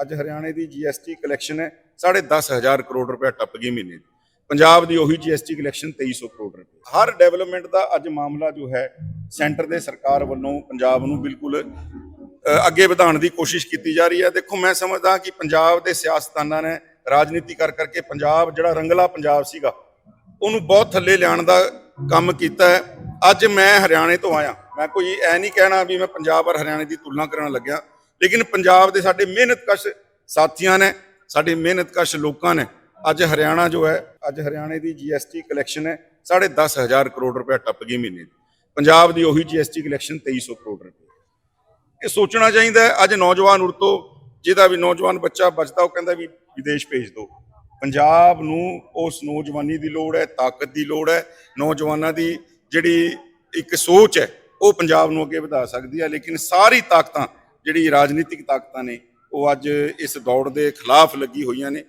ਅੱਜ ਹਰਿਆਣੇ ਦੀ GST collection ਹੈ 10500 ਕਰੋੜ ਰੁਪਏ ਟੱਪ ਗਈ ਮਹੀਨੇ ਦੀ। ਪੰਜਾਬ ਦੀ ਉਹੀ ਜੀਐਸਟੀ ਕਲੈਕਸ਼ਨ 2300 ਕਰੋੜ ਰੁਪਏ ਹਰ ਡਿਵੈਲਪਮੈਂਟ ਦਾ ਅੱਜ ਮਾਮਲਾ ਜੋ ਹੈ ਸੈਂਟਰ ਦੇ ਸਰਕਾਰ ਵੱਲੋਂ ਪੰਜਾਬ ਨੂੰ ਬਿਲਕੁਲ ਅੱਗੇ ਵਧਾਉਣ ਦੀ ਕੋਸ਼ਿਸ਼ ਕੀਤੀ ਜਾ ਰਹੀ ਹੈ। ਦੇਖੋ, ਮੈਂ ਸਮਝਦਾ ਕਿ ਪੰਜਾਬ ਦੇ ਸਿਆਸਤਦਾਨਾਂ ਨੇ ਰਾਜਨੀਤੀ ਕਰ ਕਰਕੇ ਪੰਜਾਬ, ਜਿਹੜਾ ਰੰਗਲਾ ਪੰਜਾਬ ਸੀਗਾ, ਉਹਨੂੰ ਬਹੁਤ ਥੱਲੇ ਲਿਆਉਣ ਦਾ ਕੰਮ ਕੀਤਾ ਹੈ। ਅੱਜ ਮੈਂ ਹਰਿਆਣੇ ਤੋਂ ਆਇਆ। ਮੈਂ ਕੋਈ ਐ ਨਹੀਂ ਕਹਿਣਾ ਵੀ ਮੈਂ ਪੰਜਾਬ ਔਰ ਹਰਿਆਣੇ ਦੀ ਤੁਲਨਾ ਕਰਨ ਲੱਗਿਆ। ਲੇਕਿਨ ਪੰਜਾਬ ਦੇ ਸਾਡੇ ਮਿਹਨਤਕਸ਼ ਸਾਥੀਆਂ ਨੇ, ਸਾਡੇ ਮਿਹਨਤਕਸ਼ ਲੋਕਾਂ ਨੇ, ਅੱਜ ਹਰਿਆਣਾ ਜੋ ਹੈ, ਅੱਜ ਹਰਿਆਣੇ ਦੀ ਜੀਐਸਟੀ ਕਲੈਕਸ਼ਨ ਹੈ 10500 ਕਰੋੜ ਰੁਪਏ ਟੱਪ ਗਈ ਮਹੀਨੇ ਦੀ। ਪੰਜਾਬ ਦੀ ਉਹੀ ਜੀਐਸਟੀ ਕਲੈਕਸ਼ਨ 2300 ਕਰੋੜ ਰੁਪਏ। ਇਹ ਸੋਚਣਾ ਚਾਹੀਦਾ ਹੈ, ਅੱਜ ਨੌਜਵਾਨ ਉਰਤੋਂ ਜਿਹਦਾ ਵੀ ਨੌਜਵਾਨ ਬੱਚਾ ਬਚਦਾ, ਉਹ ਕਹਿੰਦਾ ਵੀ ਵਿਦੇਸ਼ ਭੇਜ ਦਿਓ ਪੰਜਾਬ ਨੂੰ ਉਸ ਨੌਜਵਾਨੀ ਦੀ ਲੋੜ ਹੈ, ਤਾਕਤ ਦੀ ਲੋੜ ਹੈ, ਨੌਜਵਾਨਾਂ ਦੀ ਜਿਹੜੀ ਇੱਕ ਸੋਚ ਹੈ, ਉਹ ਪੰਜਾਬ ਨੂੰ ਅੱਗੇ ਵਧਾ ਸਕਦੀ ਹੈ, ਲੇਕਿਨ ਸਾਰੀ ਤਾਕਤਾਂ ਜਿਹੜੀ ਰਾਜਨੀਤਿਕ ਤਾਕਤਾਂ ਨੇ ਉਹ ਅੱਜ ਇਸ ਦੌੜ ਦੇ ਖਿਲਾਫ ਲੱਗੀ ਹੋਈਆਂ ਨੇ।